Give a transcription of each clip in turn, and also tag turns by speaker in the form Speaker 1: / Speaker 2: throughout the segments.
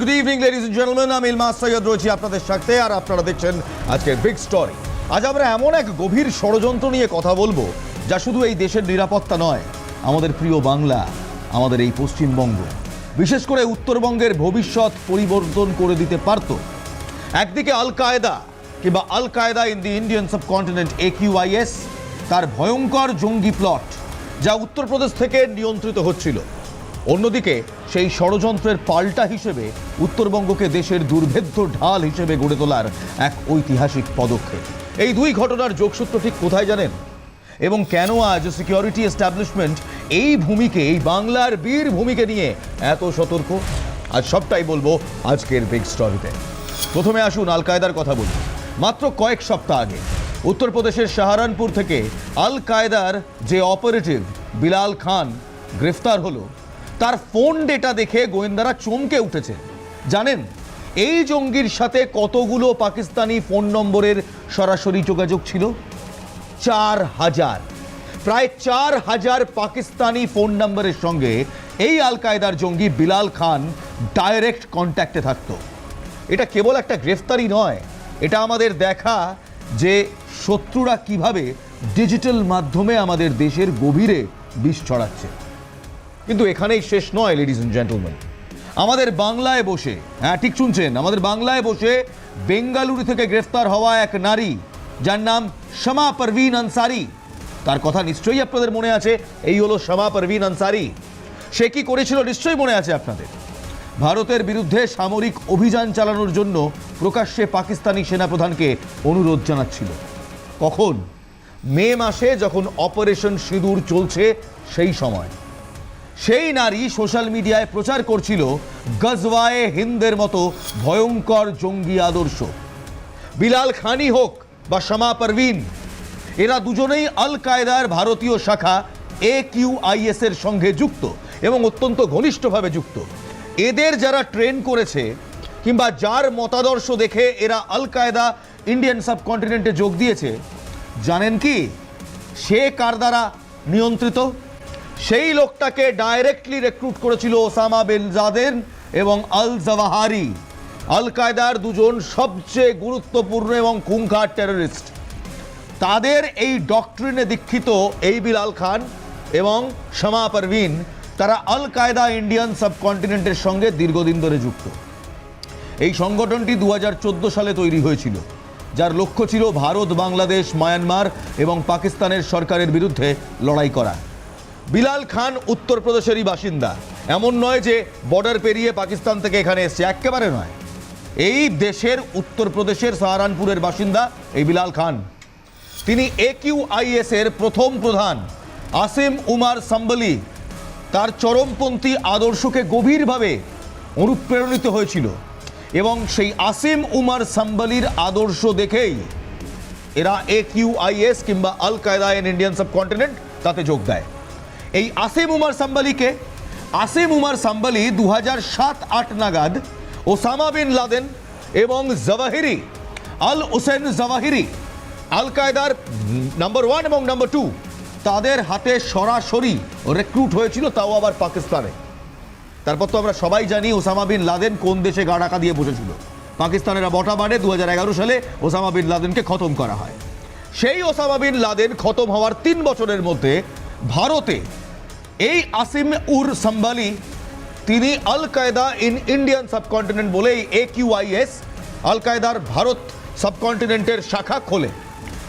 Speaker 1: Good evening ladies and gentleman আমি ইলমাস সৈয়দ রয়েছি আপনাদের সাথে, আর আপনারা দেখছেন আজকের বিগ স্টোরি আজ আমরা এমন এক গভীর ষড়যন্ত্র নিয়ে কথা বলব, যা শুধু এই দেশের নিরাপত্তা নয়, আমাদের প্রিয় বাংলা, আমাদের এই পশ্চিমবঙ্গ। বিশেষ করে উত্তরবঙ্গের ভবিষ্যৎ পরিবর্তন করে দিতে পারত। একদিকে আল কায়দা কিংবা Al Qaeda in the Indian subcontinent AQIS তার ভয়ঙ্কর জঙ্গি প্লট, যা উত্তরপ্রদেশ থেকে নিয়ন্ত্রিত হচ্ছিল। অন্যদিকে সেই ষড়যন্ত্রের পাল্টা হিসেবে উত্তরবঙ্গকে দেশের দুর্ভেদ্য ঢাল হিসেবে গড়ে তোলার এক ঐতিহাসিক পদক্ষেপ। এই দুই ঘটনার যোগসূত্র ঠিক কোথায় জানেন? এবং কেন আজ সিকিউরিটি এস্টাবলিশমেন্ট এই ভূমিকে, এই বাংলার বীর ভূমিকে নিয়ে এত সতর্ক? আজ সবটাই বলব আজকের বিগ স্টোরিতে প্রথমে আসুন আল কায়দার কথা বলি। মাত্র কয়েক সপ্তাহ আগে উত্তরপ্রদেশের সাহারানপুর থেকে আল কায়দার যে অপারেটিভ বিলাল খান গ্রেফতার হলো তার ফোন ডেটা দেখে গোয়েন্দারা চমকে উঠেছে। জানেন, এই জঙ্গির সাথে কতগুলো পাকিস্তানি ফোন নম্বরের সরাসরি যোগাযোগ ছিল? চার হাজার। প্রায় চার হাজার পাকিস্তানি ফোন নম্বরের সঙ্গে এই আল কায়দার জঙ্গি বিলাল খান ডাইরেক্ট কন্ট্যাক্টে থাকতো। এটা কেবল একটা গ্রেফতারি নয়, এটা আমাদের দেখা যে শত্রুরা কীভাবে ডিজিটাল মাধ্যমে আমাদের দেশের গভীরে বিষ ছড়াচ্ছে। কিন্তু এখানেই শেষ নয় লেডিস এন্ড জেন্টলম্যান আমাদের বাংলায় বসে হ্যাঁ ঠিক শুনছেন? আমাদের বাংলায় বসে বেঙ্গালুরু থেকে গ্রেফতার হওয়া এক নারী, যার নাম শামা পারভিন আনসারি। তার কথা নিশ্চয়ই আপনাদের মনে আছে? এই হলো শামা পারভিন আনসারি। সে কি করেছিল নিশ্চয়ই মনে আছে আপনাদের? ভারতের বিরুদ্ধে সামরিক অভিযান চালানোর জন্য প্রকাশ্যে পাকিস্তানি সেনাপ্রধানকে অনুরোধ জানাচ্ছিল। কখন? মে মাসে যখন অপারেশন সিঁদুর চলছে, সেই সময়। সেই নারী সোশ্যাল মিডিয়ায় প্রচার করছিল গজওয়ায়ে হিন্দের মতো ভয়ঙ্কর জঙ্গি আদর্শ। বিলাল খানি হোক বা শামা পারভিন, এরা দুজনেই আল কায়দার ভারতীয় শাখা এ কিউ এর সঙ্গে যুক্ত এবং অত্যন্ত ঘনিষ্ঠভাবে যুক্ত। এদের যারা ট্রেন করেছে কিংবা যার মতাদর্শ দেখে এরা আল কায়দা ইন্ডিয়ান সাবকন্টিনেন্টে যোগ দিয়েছে, জানেন কি? সে কার দ্বারা নিয়ন্ত্রিত? সেই লোকটাকে ডাইরেক্টলি রেক্রুট করেছিল ওসামা বিন জাদেন এবং আল জাওয়াহারি। আল কায়দার দুজন সবচেয়ে গুরুত্বপূর্ণ এবং খুঙ্খার টেররিস্ট তাদের এই ডক্ট্রিনে দীক্ষিত এই বিলাল খান এবং শামা পারভিন, তারা আল কায়দা ইন্ডিয়ান সাবকন্টিনেন্টের সঙ্গে দীর্ঘদিন ধরে যুক্ত। এই সংগঠনটি দু হাজার চোদ্দ সালে তৈরি হয়েছিল, যার লক্ষ্য ছিল ভারত, বাংলাদেশ, মায়ানমার এবং পাকিস্তানের সরকারের বিরুদ্ধে লড়াই করা। বিলাল খান উত্তরপ্রদেশেরই বাসিন্দা। এমন নয় যে বর্ডার পেরিয়ে পাকিস্তান থেকে এখানে এসছে, একেবারে নয়। এই দেশের উত্তরপ্রদেশের সাহারানপুরের বাসিন্দা এই বিলাল খান। তিনি একিউআইএস এর প্রথম প্রধান, আসিম উমার সাম্বলি। তার চরমপন্থী আদর্শকে গভীরভাবে অনুপ্রেরণিত হয়েছিল এবং সেই আসিম উমার সাম্বলির আদর্শ দেখেই এরা এ কিউআইএস কিংবা Al Qaeda in Indian subcontinent তাতে যোগ দেয়। এই আসিম উমার সাম্বালিকে, আসিম উমার সাম্বালি দু হাজার সাত, আট নাগাদ ওসামা বিন লাদেন এবং Zawahiri, al Hussein Jawahiri, Al কায়দার number one এবং নাম্বার টু তাদের হাতে সরাসরি রেক্রুট হয়েছিল তাও আবার পাকিস্তানে। তারপর তো আমরা সবাই জানি ওসামা বিন লাদেন কোন দেশে গা ঢাকা দিয়ে বসেছিল। পাকিস্তানেরা বটা বাড়ে দু হাজার এগারো সালে ওসামা বিন লাদেনকে খতম করা হয়। সেই ওসামা বিন লাদেন খতম হওয়ার তিন বছরের মধ্যে ভারতে এই আসিম উর সাম্বালি তিনি আল কায়দা ইন ইন্ডিয়ান সাবকন্টিনেন্ট বলেই এ কিউআইএস আল কায়দার ভারত সাবকন্টিনেন্টের শাখা খোলে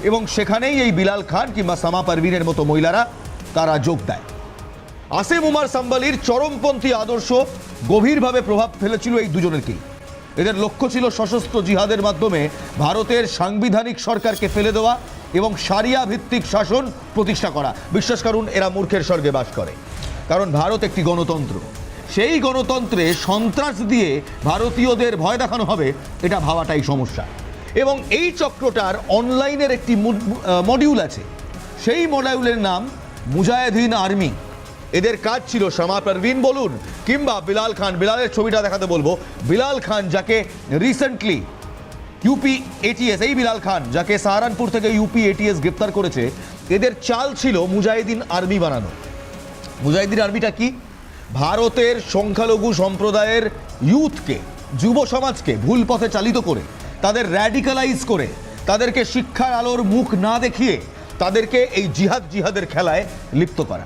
Speaker 1: এবং সেখানেই এই বিলাল খান কিংবা সামা পারভিনের মতো মহিলারা তারা যোগ দেয়। আসিম উমার সাম্বালির চরমপন্থী আদর্শ গভীরভাবে প্রভাব ফেলেছিল এই দুজনেরকেই এদের লক্ষ্য ছিল সশস্ত্র জিহাদের মাধ্যমে ভারতের সাংবিধানিক সরকারকে ফেলে দেওয়া এবং সারিয়া ভিত্তিক শাসন প্রতিষ্ঠা করা। বিশ্বাস করুন, এরা মূর্খের স্বর্গে বাস করে। কারণ ভারত একটি গণতন্ত্র। সেই গণতন্ত্রে সন্ত্রাস দিয়ে ভারতীয়দের ভয় দেখানো হবে, এটা ভাবাটাই সমস্যা। এবং এই চক্রটার অনলাইনের একটি মডিউল আছে। সেই মডিউলের নাম মুজাহিদিন আর্মি। এদের কাজ ছিল শামা পারভিন বলুন কিংবা বিলাল খান। বিলালের ছবিটা দেখাতে বলব। বিলাল খান যাকে রিসেন্টলি ইউপি এটিএস এই বিলাল খান যাকে সাহারানপুর থেকে ইউপি এটিএস গ্রেপ্তার করেছে, এদের চাল ছিল মুজাহিদিন আর্মি বানানো। মুজাহিদিন আর্মিটা কি? ভারতের সংখ্যালঘু সম্প্রদায়ের ইউথকে যুব সমাজকে ভুল পথে চালিত করে, তাদের র্যাডিক্যালাইজ করে, তাদেরকে শিক্ষার আলোর মুখ না দেখিয়ে তাদেরকে এই জিহাদ জিহাদের খেলায় লিপ্ত করা।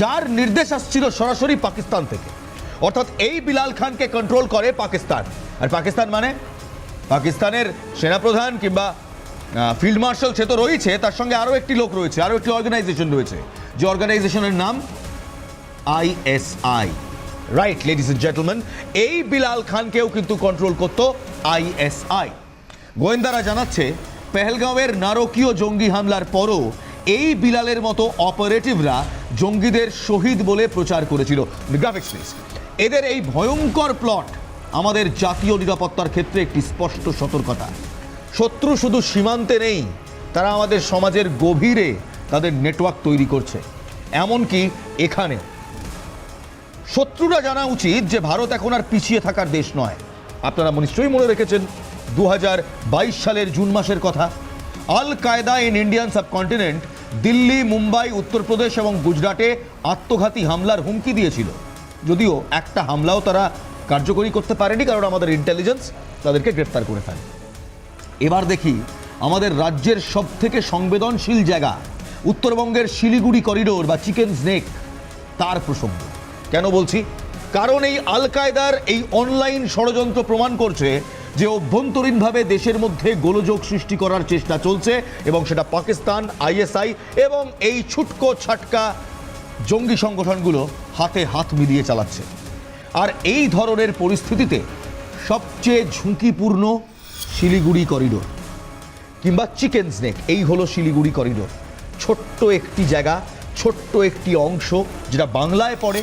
Speaker 1: যার নির্দেশ আসছিল সরাসরি পাকিস্তান থেকে। অর্থাৎ এই বিলাল খানকে কন্ট্রোল করে পাকিস্তান। আর পাকিস্তান মানে? পাকিস্তানের সেনাপ্রধান কিংবা ফিল্ড মার্শাল সে তো রয়েছে, তার সঙ্গে আরও একটি লোক রয়েছে, আরও একটি অর্গানাইজেশন রয়েছে, যে অর্গানাইজেশনের নাম ISI right ladies and gentleman এই বিলাল খানকেও কিন্তু কন্ট্রোল করতো আইএসআই গোয়েন্দারা জানাচ্ছে, পেহেলগাঁওয়ের নারকীয় জঙ্গি হামলার পরও এই বিলালের মতো অপারেটিভরা জঙ্গিদের শহীদ বলে প্রচার করেছিল গ্রাফিক্স এদের এই ভয়ঙ্কর প্লট আমাদের জাতীয় নিরাপত্তার ক্ষেত্রে একটি স্পষ্ট সতর্কতা। শত্রু শুধু সীমান্তে নেই, তারা আমাদের সমাজের গভীরে তাদের নেটওয়ার্ক তৈরি করছে। এমনকি এখানে। শত্রুরা জানা উচিত যে ভারত এখন আর পিছিয়ে থাকার দেশ নয়। আপনারা নিশ্চয়ই মনে রেখেছেন দু হাজার বাইশ সালের জুন মাসের কথা। Al Qaeda in Indian subcontinent Delhi, Mumbai, Uttar Pradesh এবং গুজরাটে আত্মঘাতী হামলার হুমকি দিয়েছিল। যদিও একটা হামলাও তারা কার্যকরী করতে পারেনি, কারণ আমাদের ইন্টেলিজেন্স তাদেরকে গ্রেপ্তার করে ফেলে। এবার দেখি আমাদের রাজ্যের সব থেকে সংবেদনশীল জায়গা, উত্তরবঙ্গের শিলিগুড়ি করিডোর বা চিকেন স্নেক তার প্রসঙ্গ। কেন বলছি? কারণ এই আল কায়দার এই অনলাইন ষড়যন্ত্র প্রমাণ করছে যে অভ্যন্তরীণভাবে দেশের মধ্যে গোলযোগ সৃষ্টি করার চেষ্টা চলছে এবং সেটা পাকিস্তান, আইএসআই এবং এই ছুটকো ছাটকা জঙ্গি সংগঠনগুলো হাতে হাত মিলিয়ে চালাচ্ছে। আর এই ধরনের পরিস্থিতিতে সবচেয়ে ঝুঁকিপূর্ণ শিলিগুড়ি করিডোর কিংবা চিকেন স্নেক, এই হলো শিলিগুড়ি করিডোর। ছোট্ট একটি জায়গা, ছোট্ট একটি অংশ যেটা বাংলায় পড়ে।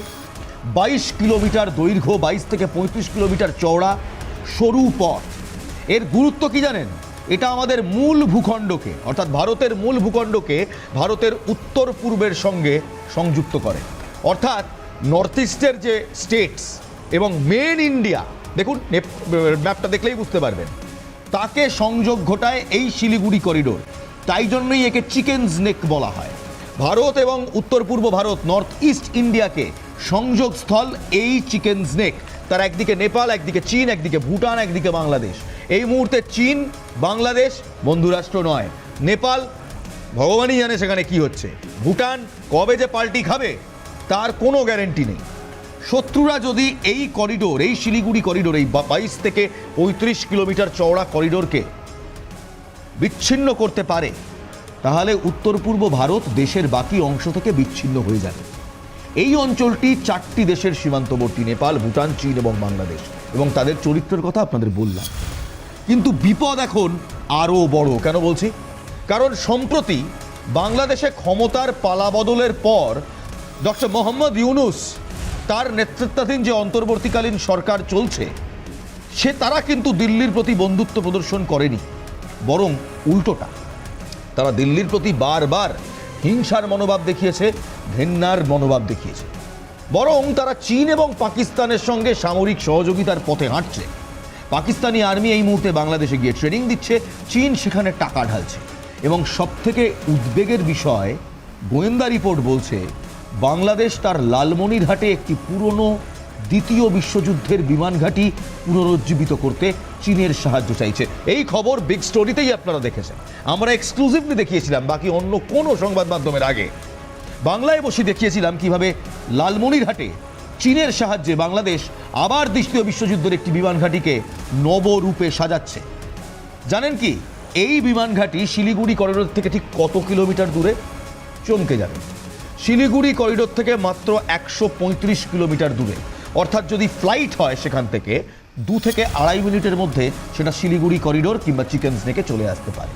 Speaker 1: বাইশ কিলোমিটার দৈর্ঘ্য, বাইশ থেকে পঁয়ত্রিশ কিলোমিটার চওড়া। সরু পথ। এর গুরুত্ব কি জানেন? এটা আমাদের মূল ভূখণ্ডকে, অর্থাৎ ভারতের মূল ভূখণ্ডকে ভারতের উত্তর পূর্বের সঙ্গে সংযুক্ত করে। অর্থাৎ নর্থ ইস্টের যে স্টেটস এবং মেন ইন্ডিয়া দেখুন ম্যাপটা দেখলেই বুঝতে পারবেন। তাকে সংযোগ ঘটায় এই শিলিগুড়ি করিডোর তাই জন্যই একে চিকেন স্নেক বলা হয়। ভারত এবং উত্তর পূর্ব ভারত নর্থ ইস্ট ইন্ডিয়াকে সংযোগস্থল এই চিকেন স্নেক তার একদিকে নেপাল, একদিকে চীন, একদিকে ভুটান, একদিকে বাংলাদেশ। এই মুহূর্তে চীন, বাংলাদেশ বন্ধুরাষ্ট্র নয়। নেপাল, ভগবানই জানে সেখানে কি হচ্ছে। ভুটান কবে যে পাল্টি খাবে, তার কোনো গ্যারেন্টি নেই। শত্রুরা যদি এই করিডোর, এই শিলিগুড়ি করিডোর, এই বাইশ থেকে পঁয়ত্রিশ কিলোমিটার চওড়া করিডোরকে বিচ্ছিন্ন করতে পারে, তাহলে উত্তর পূর্ব ভারত দেশের বাকি অংশ থেকে বিচ্ছিন্ন হয়ে যাবে। এই অঞ্চলটি চারটি দেশের সীমান্তবর্তী, নেপাল, ভুটান, চীন এবং বাংলাদেশ। এবং তাদের চরিত্রের কথা আপনাদের বললাম। কিন্তু বিপদ এখন আরও বড়, কেন বলছি? কারণ সম্প্রতি বাংলাদেশে ক্ষমতার পালাবদলের পর ডক্টর মোহাম্মদ ইউনুস তার নেতৃত্বাধীন যে অন্তর্বর্তীকালীন সরকার চলছে, সে তারা কিন্তু দিল্লির প্রতি বন্ধুত্ব প্রদর্শন করেনি, বরং উল্টোটা। তারা দিল্লির প্রতি বারবার হিংসার মনোভাব দেখিয়েছে, ঘেন্নার মনোভাব দেখিয়েছে। বরং তারা চীন এবং পাকিস্তানের সঙ্গে সামরিক সহযোগিতার পথে হাঁটছে। পাকিস্তানি আর্মি এই মুহূর্তে বাংলাদেশে গিয়ে ট্রেনিং দিচ্ছে, চীন সেখানে টাকা ঢালছে। এবং সবথেকে উদ্বেগের বিষয়, গোয়েন্দা রিপোর্ট বলছে, বাংলাদেশ তার লালমনিরহাটে একটি পুরনো দ্বিতীয় বিশ্বযুদ্ধের বিমান ঘাঁটি পুনরুজ্জীবিত করতে চীনের সাহায্য চাইছে। এই খবর বিগ স্টোরিতেই আপনারা দেখেছেন। আমরা এক্সক্লুসিভলি দেখিয়েছিলাম, বাকি অন্য কোনো সংবাদ মাধ্যমের আগে। বাংলায় বসে দেখিয়েছিলাম কীভাবে লালমনিরহাটে চীনের সাহায্যে বাংলাদেশ আবার দ্বিতীয় বিশ্বযুদ্ধের একটি বিমান ঘাঁটিকে নবরূপে সাজাচ্ছে। জানেন কি, এই বিমান ঘাঁটি শিলিগুড়ি করিডোর থেকে ঠিক কত কিলোমিটার দূরে? চমকে যাবে। শিলিগুড়ি করিডোর থেকে মাত্র একশো পঁয়ত্রিশ কিলোমিটার দূরে। অর্থাৎ যদি ফ্লাইট হয় সেখান থেকে দু থেকে আড়াই মিনিটের মধ্যে সেটা শিলিগুড়ি করিডোর কিংবা চিকেন স্নেকে চলে আসতে পারে।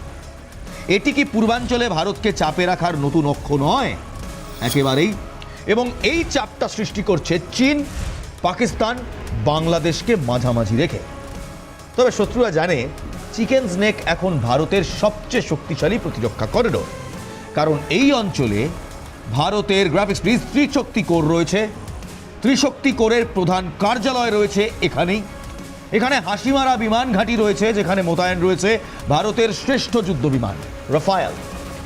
Speaker 1: এটি কি পূর্বাঞ্চলে ভারতকে চাপে রাখার নতুন অক্ষ নয়? একেবারেই। এবং এই চাপটা সৃষ্টি করছে চীন, পাকিস্তান, বাংলাদেশকে মাঝামাঝি রেখে। তবে শত্রুরা জানে চিকেন স্নেক এখন ভারতের সবচেয়ে শক্তিশালী প্রতিরক্ষা করিডোর। কারণ এই অঞ্চলে ভারতের গ্রাফিক্স ত্রিশক্তি কোর রয়েছে। ত্রিশক্তি কোরের প্রধান কার্যালয় রয়েছে এখানেই। এখানে হাসিমারা বিমান ঘাঁটি রয়েছে, যেখানে মোতায়েন রয়েছে ভারতের শ্রেষ্ঠ যুদ্ধ বিমান, রাফায়েল,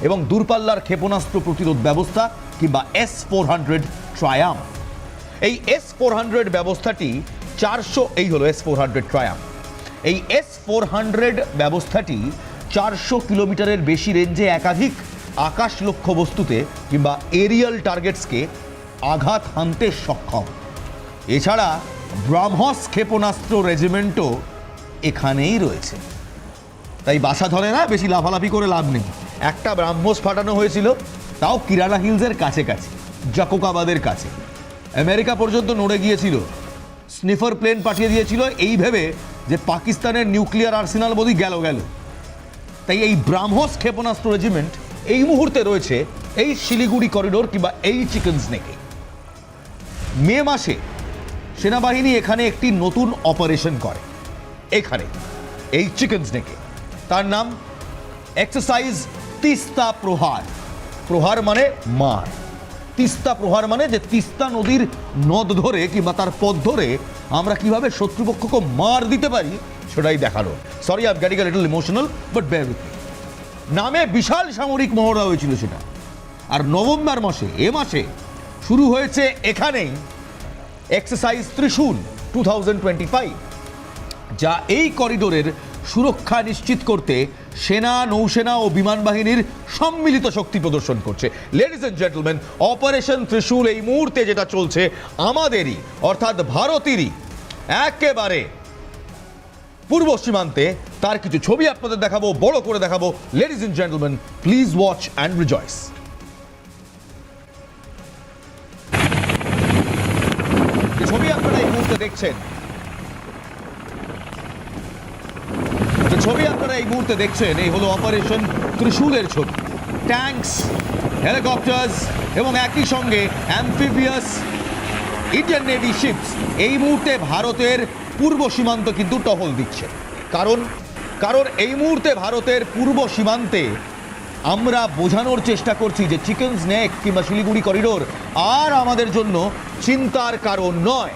Speaker 1: এবং দূরপাল্লার ক্ষেপণাস্ত্র প্রতিরোধ ব্যবস্থা কিংবা এস ফোর হান্ড্রেড ট্রায়াম এই এস ফোর হান্ড্রেড ব্যবস্থাটি চারশো, এই হলো এস ফোর হান্ড্রেড ট্রায়াম এই এস ফোর হান্ড্রেড ব্যবস্থাটি চারশো কিলোমিটারের বেশি রেঞ্জে একাধিক আকাশ লক্ষ্য বস্তুতে কিংবা এরিয়াল টার্গেটসকে আঘাত হানতে সক্ষম। এছাড়া ব্রাহ্মস ক্ষেপণাস্ত্র রেজিমেন্টও এখানেই রয়েছে। তাই বাসা ধরে না বেশি লাফালাফি করে লাভ নেই। একটা ব্রাহ্মস ফাটানো হয়েছিল, তাও কিরালা হিলসের কাছে কাছে জাকোকাবাদের কাছে। আমেরিকা পর্যন্ত নড়ে গিয়েছিল। স্নিফার প্লেন পাঠিয়ে দিয়েছিল এই ভেবে যে পাকিস্তানের নিউক্লিয়ার আর্সেনাল বোধই গেল গেল। তাই এই ব্রাহ্মস ক্ষেপণাস্ত্র রেজিমেন্ট এই মুহূর্তে রয়েছে এই শিলিগুড়ি করিডোর কিংবা এই চিকেন স্নেকে। মে মাসে সেনাবাহিনী এখানে একটি নতুন অপারেশন করে। এখানে, এই চিকেন স্নেকে। তার নাম, এক্সারসাইজ তিস্তা প্রহার। প্রহার মানে মার। তিস্তা প্রহার মানে যে তিস্তা নদীর নদ ধরে কিংবা তার পথ ধরে আমরা কীভাবে শত্রুপক্ষকে মার দিতে পারি, সেটাই দেখানো sorry I getting little emotional but bear with নামে বিশাল সামরিক মহড়া হয়েছিল সেটা। আর নভেম্বর মাসে, এ মাসে শুরু হয়েছে এখানেই এক্সারসাইজ ত্রিশূল টু যা এই করিডোরের সুরক্ষা নিশ্চিত করতে সেনা, নৌসেনা ও বিমান বাহিনীর সম্মিলিত শক্তি প্রদর্শন করছে। Ladies and gentleman operation Trishul এই মুহূর্তে যেটা চলছে, আমাদেরই, অর্থাৎ ভারতেরই, একেবারে পূর্ব সীমান্তে। তার কিছু ছবি আপনাদের দেখাবো, বড় করে দেখাবো। Ladies and gentleman please watch and rejoice দেখছেন। ছবি আপনারা এই মুহূর্তে দেখছেন, এই হলো অপারেশন ত্রিশূলের ছবি। ট্যাঙ্কস হেলিকপ্টার্স এবং একই সঙ্গে অ্যাম্ফিবিয়াস ইন্ডিয়ান নেভি শিপস এই মুহূর্তে ভারতের পূর্ব সীমান্ত কিন্তু টহল দিচ্ছে। কারণ কারণ এই মুহূর্তে ভারতের পূর্ব সীমান্তে আমরা বোঝানোর চেষ্টা করছি যে চিকেন স্নেক কিংবা শিলিগুড়ি করিডোর আর আমাদের জন্য চিন্তার কারণ নয়।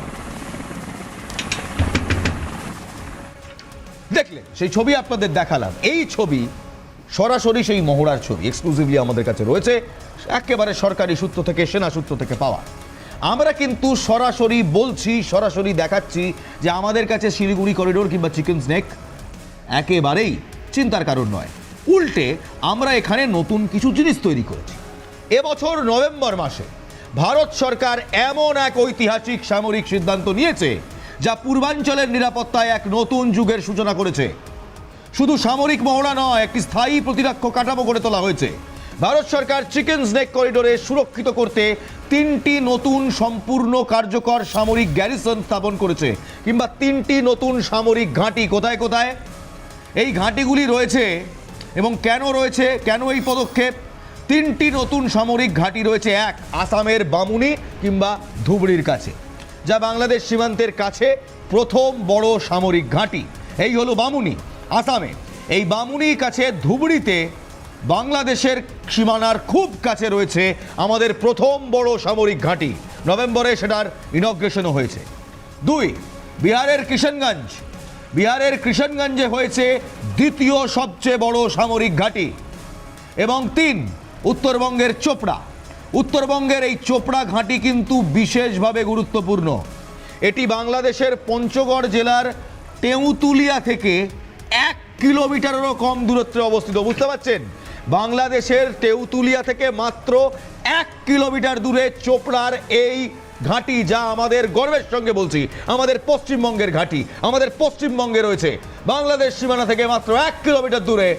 Speaker 1: সেই ছবি আপনাদের দেখালাম। এই ছবি সরাসরি সেই মহড়ার ছবি এক্সক্লুসিভলি আমাদের কাছে রয়েছে, একেবারে সরকারি সূত্র থেকে, সেনা সূত্র থেকে পাওয়া। আমরা কিন্তু সরাসরি বলছি, সরাসরি দেখাচ্ছি যে আমাদের কাছে শিলিগুড়ি করিডোর কিংবা চিকেন স্নেক একেবারেই চিন্তার কারণ নয়। উল্টে আমরা এখানে নতুন কিছু জিনিস তৈরি করেছি। এবছর নভেম্বর মাসে ভারত সরকার এমন এক ঐতিহাসিক, সামরিক সিদ্ধান্ত নিয়েছে যা পূর্বাঞ্চলের নিরাপত্তায় এক নতুন যুগের সূচনা করেছে। শুধু সামরিক মহড়া নয়, একটি স্থায়ী প্রতিরক্ষ কাঠামো গড়ে তোলা হয়েছে। ভারত সরকার চিকেন স্নেক করিডোরে সুরক্ষিত করতে তিনটি নতুন সম্পূর্ণ কার্যকর সামরিক গ্যারিসন স্থাপন করেছে, কিংবা তিনটি নতুন সামরিক ঘাঁটি কোথায় কোথায়? এই ঘাঁটিগুলি রয়েছে এবং কেন রয়েছে, কেন এই পদক্ষেপ? তিনটি নতুন সামরিক ঘাঁটি রয়েছে, এক আসামের বামুনি কিংবা ধুবড়ির কাছে। যা বাংলাদেশ সীমান্তের কাছে প্রথম বড় সামরিক ঘাঁটি। এই হলো বামুনি, আসামে। এই বামুনির কাছে ধুবড়িতে বাংলাদেশের সীমানার খুব কাছে রয়েছে আমাদের প্রথম বড় সামরিক ঘাঁটি। নভেম্বরে সেটার ইনগ্রেশনও হয়েছে। দুই, বিহারের কিষানগঞ্জ। বিহারের কিষানগঞ্জে হয়েছে দ্বিতীয় সবচেয়ে বড় সামরিক ঘাঁটি। এবং তিন, উত্তরবঙ্গের চোপড়া। উত্তরবঙ্গের এই চোপড়া ঘাঁটি কিন্তু বিশেষভাবে গুরুত্বপূর্ণ। এটি বাংলাদেশের পঞ্চগড় জেলার টেউতুলিয়া থেকে এক কিলোমিটারেরও কম দূরত্বে অবস্থিত। বুঝতে পারছেন? বাংলাদেশের টেউতুলিয়া থেকে মাত্র এক কিলোমিটার দূরে চোপড়ার এই ঘাঁটি, যা আমাদের গর্বের সঙ্গে বলছি, আমাদের পশ্চিমবঙ্গের ঘাঁটি, আমাদের পশ্চিমবঙ্গে রয়েছে। বাংলাদেশ সীমানা থেকে মাত্র এক কিলোমিটার দূরে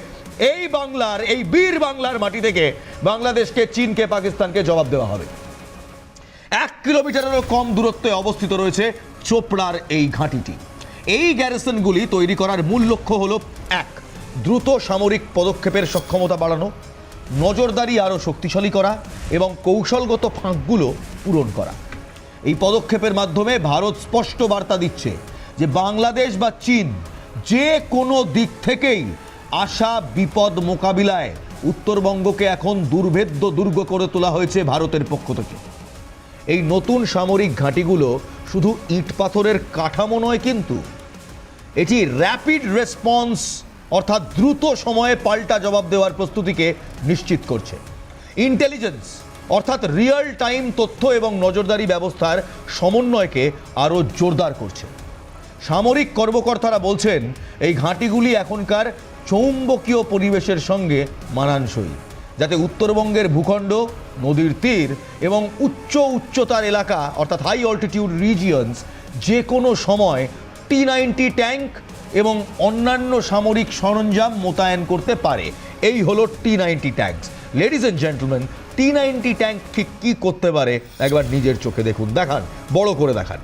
Speaker 1: এই বাংলার, এই বীর বাংলার মাটি থেকে বাংলাদেশকে চীনকে পাকিস্তানকে জবাব দেওয়া হবে। এক কিলোমিটারেরও কম দূরত্বে অবস্থিত রয়েছে চোপড়ার এই ঘাঁটিটি। এই গ্যারিসনগুলি তৈরি করার মূল লক্ষ্য হল, এক, দ্রুত সামরিক পদক্ষেপের সক্ষমতা বাড়ানো, নজরদারি আরও শক্তিশালী করা এবং কৌশলগত ফাঁকগুলো পূরণ করা। এই পদক্ষেপের মাধ্যমে ভারত স্পষ্ট বার্তা দিচ্ছে যে বাংলাদেশ বা চীন যে কোনো দিক থেকেই আসা বিপদ মোকাবিলায় উত্তরবঙ্গকে এখন দুর্ভেদ্য দুর্গ করে তোলা হয়েছে ভারতের পক্ষ থেকে। এই নতুন সামরিক ঘাঁটিগুলো শুধু ইট পাথরের কাঠামো নয় কিন্তু, এটি র্যাপিড রেসপন্স অর্থাৎ দ্রুত সময়ে পাল্টা জবাব দেওয়ার প্রস্তুতিকে নিশ্চিত করছে। ইন্টেলিজেন্স অর্থাৎ রিয়েল টাইম তথ্য এবং নজরদারি ব্যবস্থার সমন্বয়কে আরও জোরদার করছে। সামরিক কর্মকর্তারা বলছেন, এই ঘাঁটিগুলি এখনকার চৌম্বকীয় পরিবেশের সঙ্গে মানানসই, যাতে উত্তরবঙ্গের ভূখণ্ড, নদীর তীর এবং উচ্চ উচ্চতার এলাকা, অর্থাৎ হাই অল্টিটিউড রিজিয়ন্স যে কোনো সময় টি নাইনটি ট্যাঙ্ক এবং অন্যান্য সামরিক সরঞ্জাম মোতায়েন করতে পারে। এই হলো T ninety tanks ladies and gentleman T ninety tank ঠিক কী করতে পারে? একবার নিজের চোখে দেখুন, দেখান, বড় করে দেখান।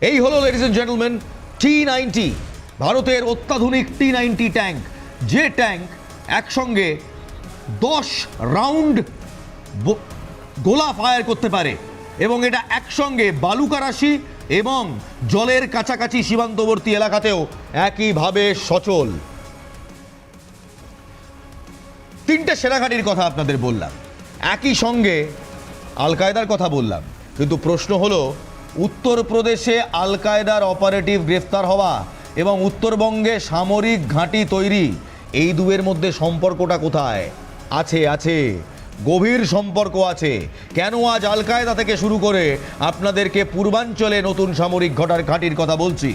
Speaker 1: এই হলো ladies and gentleman T ninety ভারতের অত্যাধুনিক টি নাইনটি ট্যাঙ্ক যে ট্যাঙ্ক একসঙ্গে দশ রাউন্ড গোলা ফায়ার করতে পারে এবং এটা একসঙ্গে বালুকা রাশি এবং জলের কাছাকাছি সীমান্তবর্তী এলাকাতেও একইভাবে সচল। তিনটে সেনাঘাটির কথা আপনাদের বললাম। একই সঙ্গে আল কায়দার কথা বললাম। কিন্তু প্রশ্ন হলো উত্তরপ্রদেশে আল কায়দার অপারেটিভ গ্রেফতার হওয়া এবং উত্তরবঙ্গে সামরিক ঘাঁটি তৈরি। এই দুয়ের মধ্যে সম্পর্কটা কোথায়? আছে আছে। গভীর সম্পর্ক আছে। কেন আজ আল কায়দা থেকে শুরু করে আপনাদেরকে পূর্বাঞ্চলে নতুন সামরিক ঘটার ঘাঁটির কথা বলছি,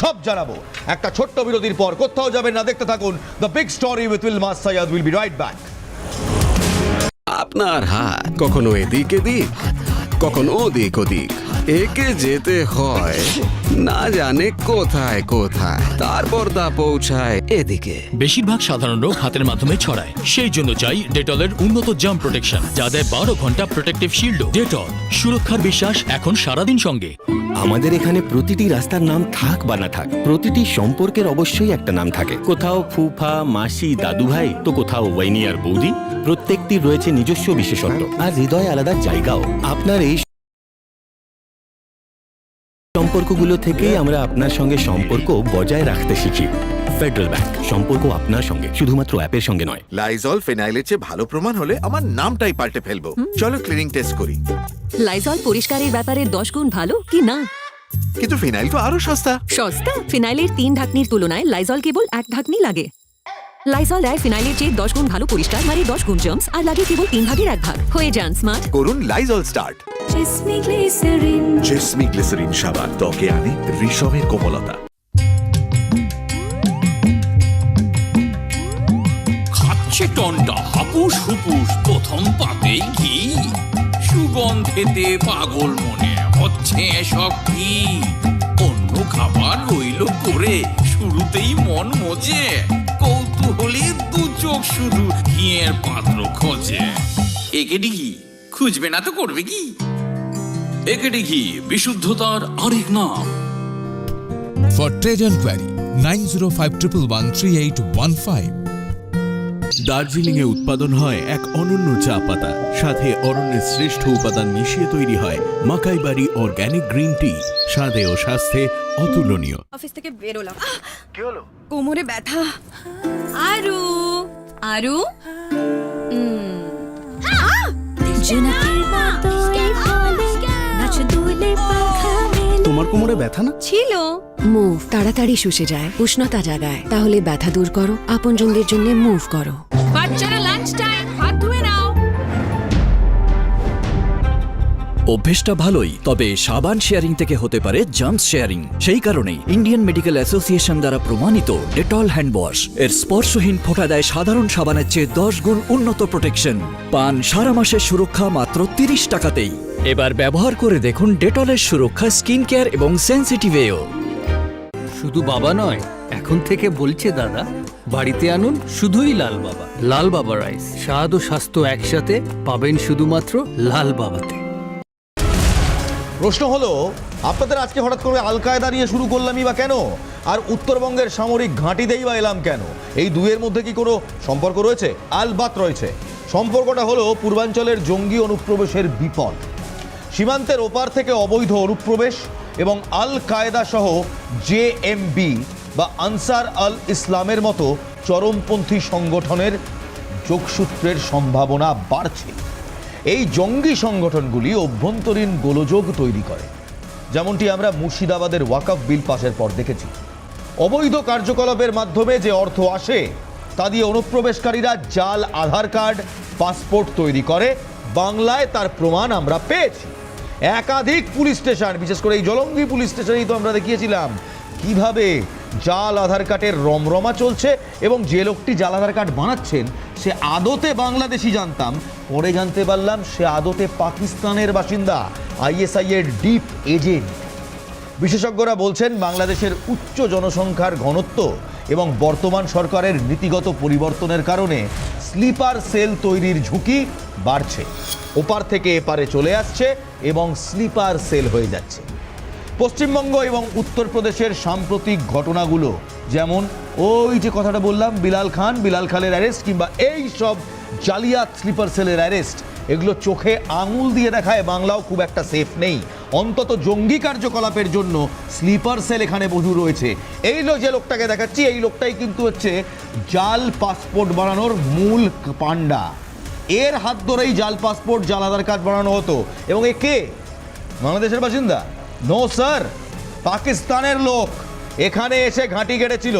Speaker 1: সব জানাব। একটা ছোট্ট বিরতির পর কোথাও যাবেন না, দেখতে থাকুন the big story with Ilmas Syed will be right back
Speaker 2: আপনার হাত কখনো এদিক এদিক কখনো ওদিক ওদিক একে যেতে হয়। না জানে কোথায় কোথায়। তারপর তা পৌঁছায় এদিকে।
Speaker 3: বেশিরভাগ সাধারণ রোগ হাতের মাধ্যমে ছড়ায়। সেই জন্য চাই ডেটলের উন্নত জাম প্রোটেকশন যা দেয় বারো ঘণ্টা প্রোটেক্টিভ শিল্ড ডেটল। সুরক্ষার বিশ্বাস এখন সারাদিন সঙ্গে।
Speaker 4: আমাদের এখানে প্রতিটি রাস্তার নাম থাক বা না থাক প্রতিটি সম্পর্কের অবশ্যই একটা নাম থাকে। কোথাও ফুফা মাসি দাদু ভাই তো কোথাও ওয়াইনি আর বৌদি প্রত্যেকটির রয়েছে নিজস্ব বিশেষত্ব। আর হৃদয় আলাদা জায়গাও। আপনার এই সম্পর্কগুলো থেকেই আমরা আপনার সঙ্গে সম্পর্ক বজায় রাখতে শিখি। ফেডারেল ব্যাংক সম্পর্ক আপনার সঙ্গে শুধুমাত্র অ্যাপের সঙ্গে নয়।
Speaker 5: লাইজল ফেনাইলের চেয়ে ভালো প্রমাণ হলে আমার নামটাই পাল্টে ফেলব। চলো ক্লিনিং টেস্ট করি।
Speaker 6: লাইজল পরিষ্কারের ব্যাপারে দশ গুণ ভালো কি না?
Speaker 5: কিন্তু ফিনাইল তো আরও সস্তা।
Speaker 6: সস্তা? ফিনাইলের তিন ঢাকনির তুলনায় লাইজল কেবল এক ঢাকনি লাগে। লাইজল দেয় ফিনাইলের চেয়ে দশ গুণ ভালো পরিষ্কার মারে দশ গুণ জার্মস আর লাগে কেবল তিন ভাগের এক ভাগ। হয়ে যান স্মার্ট
Speaker 5: করুন লাইজল স্টার্ট জেসমি গ্লিসারিন সাবান ত্বকে আনে রেশমের কোমলতা।
Speaker 7: খাচ্ছে টনটা হাপুস হুপুস প্রথম পাতেই ঘি। সুগন্ধেতে পাগল মনে হচ্ছে এসব কি অন্য খাবার রইল করে শুরুতেই মন মজে। কৌতূহলী দু চোখ শুধু ঘিয়ের পাত্র খোঁজে। একেডি ঘি খুঁজবে না তো করবে কি? একেডি ঘি বিশুদ্ধতার আরেক নাম।
Speaker 8: For trade enquiry, 905113815.
Speaker 9: দার্জিলিং এ উৎপাদন হয় এক অনন্য চা পাতা সাথে অরণ্যের শ্রেষ্ঠ উপাদান মিশিয়ে তৈরি হয় মাকাইবাড়ি অর্গ্যানিক গ্রিন টি। স্বাদে ও স্বাস্থ্যে অতুলনীয়।
Speaker 10: অফিস থেকে বেরোলাম। কি হলো? কোমরে ব্যথা। আরু। আরু?
Speaker 4: তোমার কোমরে ব্যথা না?
Speaker 10: ছিল।
Speaker 6: মুভ তাড়াতাড়ি শুষে যায় উষ্ণতা জাগায়। তাহলে ব্যথা দূর করো আপনজনদের জন্য মুভ করো।
Speaker 10: বাচ্চারা লাঞ্চ টাইম
Speaker 3: অভ্যেসটা ভালোই, তবে সাবান শেয়ারিং থেকে হতে পারে জাম্পস শেয়ারিং। সেই কারণেই ইন্ডিয়ান মেডিকেল অ্যাসোসিয়েশন দ্বারা প্রমাণিত ডেটল হ্যান্ড ওয়াশ। এর স্পর্শহীন ফোঁটা দেয় সাধারণ সাবানের চেয়ে দশ গুণ উন্নত প্রোটেকশন। পান সারা মাসের সুরক্ষা মাত্র তিরিশ টাকাতেই। এবার ব্যবহার করে দেখুন ডেটলের সুরক্ষা, স্কিন কেয়ার এবং সেন্সিটিভেও
Speaker 11: শুধু বাবা নয়, এখন থেকে বলছে দাদা, বাড়িতে আনুন শুধুই লাল বাবা। লাল বাবা রাইস। স্বাদ ও স্বাস্থ্য একসাথে পাবেন শুধুমাত্র লাল বাবাতে।
Speaker 1: প্রশ্ন হলো, আপনাদের আজকে হঠাৎ করে আল কায়দা নিয়ে শুরু করলামই বা কেন? আর উত্তরবঙ্গের সামরিক ঘাঁটিতেই বা এলাম কেন? এই দুয়ের মধ্যে কি কোনো সম্পর্ক রয়েছে? আলবাত রয়েছে। সম্পর্কটা হলো পূর্বাঞ্চলের জঙ্গি অনুপ্রবেশের বিপদ। সীমান্তের ওপার থেকে অবৈধ অনুপ্রবেশ এবং আল কায়দা সহ জেএমবি বা আনসার আল ইসলামের মতো চরমপন্থী সংগঠনের যোগসূত্রের সম্ভাবনা বাড়ছে। এই জঙ্গি সংগঠনগুলি অভ্যন্তরীণ গোলযোগ তৈরি করে। যেমনটি আমরা মুর্শিদাবাদের ওয়াকফ বিল পাশের পর দেখেছি। অবৈধ কার্যকলাপের মাধ্যমে যে অর্থ আসে, তা দিয়ে অনুপ্রবেশকারীরা জাল, আধার কার্ড, পাসপোর্ট তৈরি করে। বাংলায় তার প্রমাণ আমরা পেয়েছি। একাধিক পুলিশ স্টেশন, বিশেষ করে এই জলঙ্গি পুলিশ স্টেশনেই তো আমরা দেখিয়েছিলাম কীভাবে জাল আধার কার্ডের রমরমা চলছে এবং যে লোকটি জাল আধার কার্ড বানাচ্ছেন, সে আদতে বাংলাদেশি জানতাম, পরে জানতে পারলাম সে আদতে পাকিস্তানের বাসিন্দা আইএসআই এর ডিপ এজেন্ট। বিশেষজ্ঞরা বলছেন, বাংলাদেশের উচ্চ জনসংখ্যার ঘনত্ব এবং বর্তমান সরকারের নীতিগত পরিবর্তনের কারণে স্লিপার সেল তৈরির ঝুঁকি বাড়ছে। ওপার থেকে এপারে চলে আসছে এবং স্লিপার সেল হয়ে যাচ্ছে। পশ্চিমবঙ্গ এবং উত্তরপ্রদেশের সাম্প্রতিক ঘটনাগুলো, যেমন ওই যে কথাটা বললাম, বিলাল খান, বিলাল খানের অ্যারেস্ট কিংবা এই সব জালিয়াত স্লিপার সেলের অ্যারেস্ট এগুলো চোখে আঙুল দিয়ে দেখায়, বাংলাও খুব একটা সেফ নেই। অন্তত জঙ্গি কার্যকলাপের জন্য স্লিপার সেল এখানে বহু রয়েছে। এই যে লোকটাকে দেখাচ্ছি, এই লোকটাই কিন্তু হচ্ছে জাল পাসপোর্ট বানানোর মূল পান্ডা এর হাত ধরেই জাল পাসপোর্ট জাল আধার কার্ড বানানো হতো। এবং এ কে? বাংলাদেশের বাসিন্দা? নো, স্যার, পাকিস্তানের লোক এখানে এসে ঘাঁটি গেড়েছিল।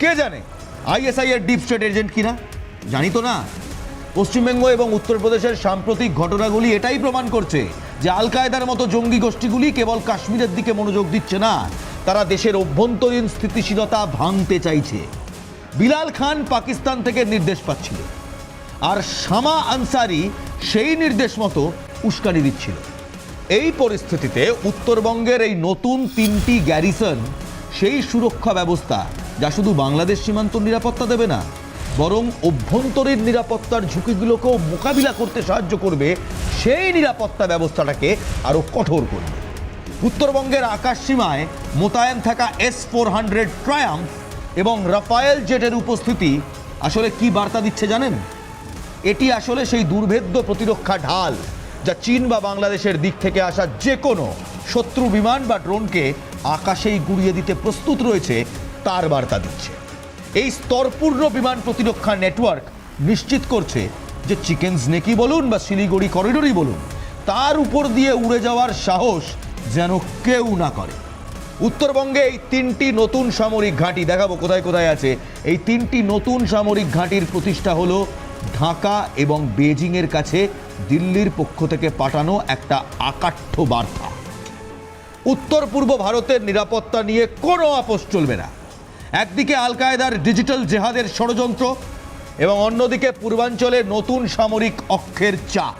Speaker 1: কে জানে, আইএসআই এর ডিপ স্টেট এজেন্ট কিনা? জানি তো না। পশ্চিমবঙ্গ এবং উত্তরপ্রদেশের সাম্প্রতিক ঘটনাগুলি এটাই প্রমাণ করছে যে আল কায়দার মতো জঙ্গি গোষ্ঠীগুলি কেবল কাশ্মীরের দিকে মনোযোগ দিচ্ছে না, তারা দেশের অভ্যন্তরীণ স্থিতিশীলতা ভাঙতে চাইছে। বিলাল খান পাকিস্তান থেকে নির্দেশ পাচ্ছিল, আর শামা আনসারি সেই নির্দেশ মতো উস্কানি দিচ্ছিল। এই পরিস্থিতিতে উত্তরবঙ্গের এই নতুন তিনটি গ্যারিসন সেই সুরক্ষা ব্যবস্থা যা শুধু বাংলাদেশ সীমান্ত নিরাপত্তা দেবে না, বরং অভ্যন্তরীণ নিরাপত্তার ঝুঁকিগুলোকেও মোকাবিলা করতে সাহায্য করবে, সেই নিরাপত্তা ব্যবস্থাটাকে আরও কঠোর করবে। উত্তরবঙ্গের আকাশ সীমায় মোতায়েন থাকা এস ফোর হান্ড্রেড ট্রায়াম্প এবং রাফায়েল জেটের উপস্থিতি আসলে কি বার্তা দিচ্ছে জানেন? এটি আসলে সেই দুর্ভেদ্য প্রতিরক্ষা ঢাল। যা চীন বা বাংলাদেশের দিক থেকে আসা যে কোনো শত্রু বিমান বা ড্রোনকে আকাশেই গুড়িয়ে দিতে প্রস্তুত রয়েছে, তার বার্তা দিচ্ছে। এই স্তরপূর্ণ বিমান প্রতিরক্ষা নেটওয়ার্ক নিশ্চিত করছে যে চিকেন স্নেকি বলুন বা শিলিগুড়ি করিডোরই বলুন, তার উপর দিয়ে উড়ে যাওয়ার সাহস যেন কেউ না করে। উত্তরবঙ্গে এই তিনটি নতুন সামরিক ঘাঁটি, দেখাবো কোথায় কোথায় আছে, এই তিনটি নতুন সামরিক ঘাঁটির প্রতিষ্ঠা হলো ঢাকা এবং বেজিংয়ের কাছে দিল্লির পক্ষ থেকে পাঠানো একটা আকাঠ্য বার্তা। উত্তর পূর্ব ভারতের নিরাপত্তা নিয়ে কোনো আপোষ চলবে না। একদিকে আল কায়দার ডিজিটাল জেহাদের ষড়যন্ত্র এবং অন্যদিকে পূর্বাঞ্চলে নতুন সামরিক অক্ষের চাপ।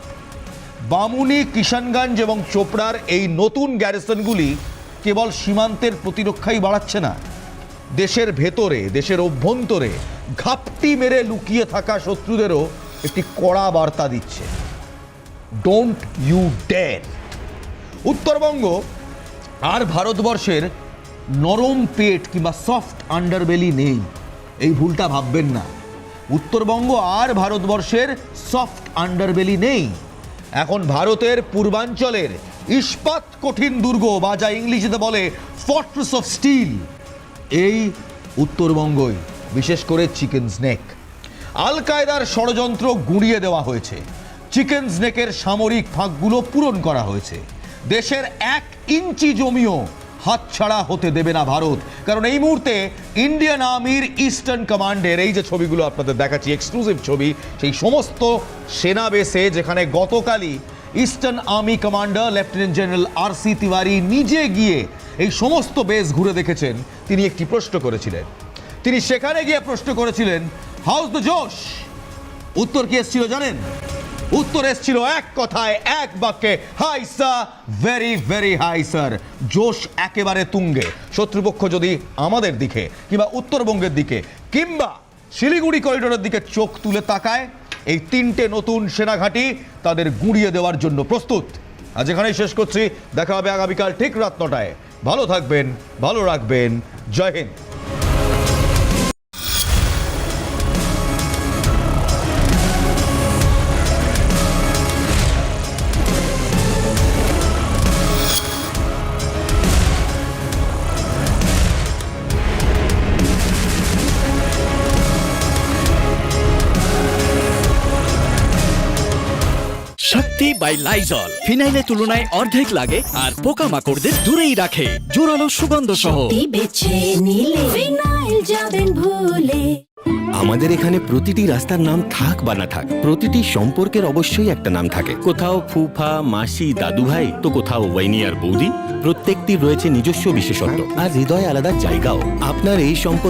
Speaker 1: বামুনি, কিষানগঞ্জ এবং চোপড়ার এই নতুন গ্যারিসনগুলি কেবল সীমান্তের প্রতিরক্ষাই বাড়াচ্ছে না দেশের ভেতরে, দেশের অভ্যন্তরে ঘাপটি মেরে লুকিয়ে থাকা শত্রুদেরও একটি কড়া বার্তা দিচ্ছে। ডোন্ট ইউ ডেয়ার উত্তরবঙ্গ আর ভারতবর্ষের নরম পেট কিংবা সফট আন্ডারবেলি নেই। এই ভুলটা ভাববেন না। উত্তরবঙ্গ আর ভারতবর্ষের সফট আন্ডারবেলি নেই। এখন ভারতের পূর্বাঞ্চলের ইস্পাত কঠিন দুর্গ বা যা ইংলিশে বলে ফর্ট্রেস অফ স্টিল এই উত্তরবঙ্গই, বিশেষ করে চিকেন স্নেক। আল কায়দার ষড়যন্ত্র গুঁড়িয়ে দেওয়া হয়েছে। চিকেন স্নেকের সামরিক ফাঁকগুলো পূরণ করা হয়েছে। দেশের এক ইঞ্চি জমিও হাতছাড়া হতে দেবে না ভারত। কারণ এই মুহূর্তে ইন্ডিয়ান আর্মির ইস্টার্ন কমান্ডের এই যে ছবিগুলো আপনাদের দেখাচ্ছি, এক্সক্লুসিভ ছবি, সেই সমস্ত সেনা বেসে যেখানে গতকালই eastern army commander lieutenant general R C Tiwari নিজে গিয়ে এই সমস্ত বেস ঘুরে দেখেছেন। তিনি একটি প্রশ্ন করেছিলেন। তিনি সেখানে গিয়ে প্রশ্ন করেছিলেন হাউস দ্য জোশ উত্তর কি এসেছিল জানেন? উত্তর এসেছিল এক কথায়, এক বাক্যে high sir very very high sir জোশ একেবারে তুঙ্গে। শত্রুপক্ষ যদি আমাদের দিকে কিংবা উত্তরবঙ্গের দিকে কিংবা শিলিগুড়ি করিডোরের দিকে চোখ তুলে তাকায় এই তিনটে নতুন সেনাঘাঁটি তাদের গুঁড়িয়ে দেওয়ার জন্য প্রস্তুত। আজ এখানেই শেষ করছি। দেখা হবে আগামীকাল ঠিক রাত নটায়। ভালো থাকবেন, ভালো রাখবেন। জয় হিন্দ।
Speaker 3: বাই লাইজল ফিনাইলের তুলনায় অর্ধেক লাগে আর পোকামাকড়দের দূরেই রাখে। জোরালো সুগন্ধ সহ।
Speaker 4: আমাদের এখানে প্রতিটি রাস্তার নাম থাক বা না থাক প্রতিটি সম্পর্কের অবশ্যই একটা নাম থাকে। কোথাও ফুফা মাসি দাদু ভাই তো কোথাও ওয়াইনি আর বৌদি প্রত্যেকটির রয়েছে নিজস্ব বিশেষত্ব। আর হৃদয় আলাদা জায়গাও। আপনার এই সম্পর্ক